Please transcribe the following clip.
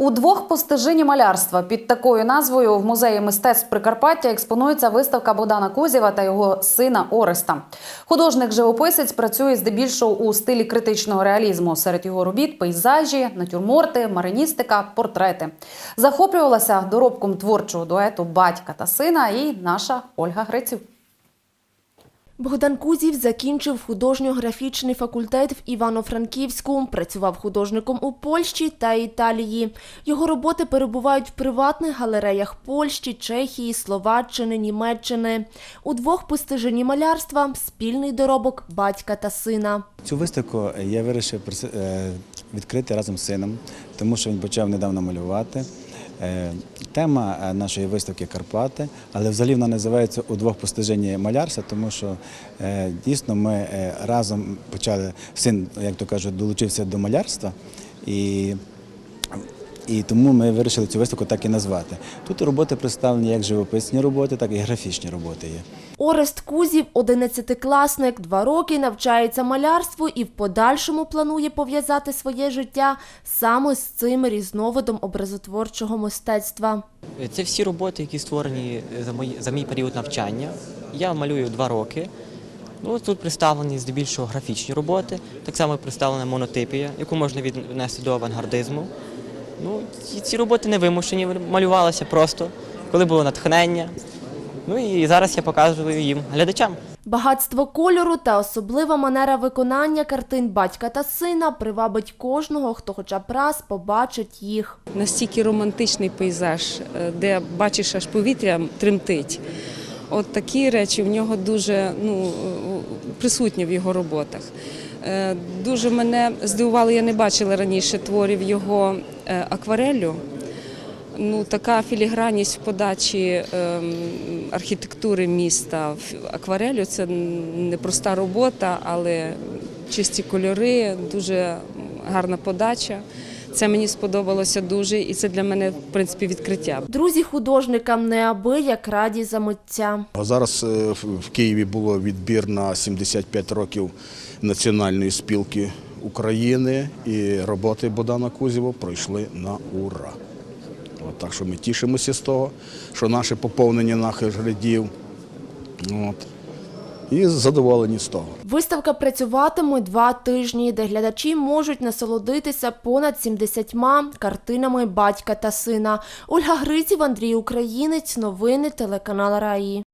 У двох постижині малярства під такою назвою в музеї мистецтв Прикарпаття експонується виставка Богдана Кузєва та його сина Ореста. Художник-живописець працює здебільшого у стилі критичного реалізму. Серед його робіт пейзажі, натюрморти, мариністика, портрети. Захоплювалася доробком творчого дуету батька та сина і наша Ольга Гриців. Богдан Кузів закінчив художньо-графічний факультет в Івано-Франківську, працював художником у Польщі та Італії. Його роботи перебувають в приватних галереях Польщі, Чехії, Словаччини, Німеччини. У двох постиженні малярства спільний доробок батька та сина. Цю виставку я вирішив е, відкрити разом з сином, тому що він почав недавно малювати. Е, Тема е, нашої виставки Карпати, але взагалі вона називається у двох постиженні малярства, тому що е, дійсно ми разом почали, син, як то кажуть, долучився до малярства і і тому ми вирішили цю виставку так і назвати. Тут роботи представлені як живописні роботи, так і графічні роботи є. Орест Кузів, 11-класник, два роки навчається малярству і в подальшому планує пов'язати своє життя саме з цим різновидом образотворчого мистецтва. Це всі роботи, які створені за мої за мій період навчання. Я малюю два роки. Ну, тут представлені здебільшого графічні роботи, так само представлена монотипія, яку можна віднести до авангардизму. Ну, ці роботи не вимушені, малювалися просто, коли було натхнення. Ну і зараз я показую їм глядачам. Багатство кольору та особлива манера виконання картин батька та сина привабить кожного, хто хоча б раз побачить їх. настільки романтичний пейзаж, е, де бачиш аж повітря тремтить. От такі речі в нього дуже ну, е, присутні в його роботах. Е, Дуже мене здивувало, я не бачила раніше творів його акварелю. Ну, така філігранність в подачі ем, архітектури міста в акварелю це непроста робота, але чисті кольори, дуже гарна подача. Це мені сподобалося дуже, і це для мене в принципі відкриття. Друзі художникам неабияк раді за митця. А зараз е, в- в Києві було відбір на 75 років Національної спілки України, і роботи Богдана Кузєва пройшли на ура. От, так що ми тішимося з того, що наше поповнення наших рядів. От, і задоволені з того. Виставка працюватиме два тижні, де глядачі можуть насолодитися понад 70 картинами батька та сина. Ольга Гриців, Андрій Українець. Новини телеканал Раї.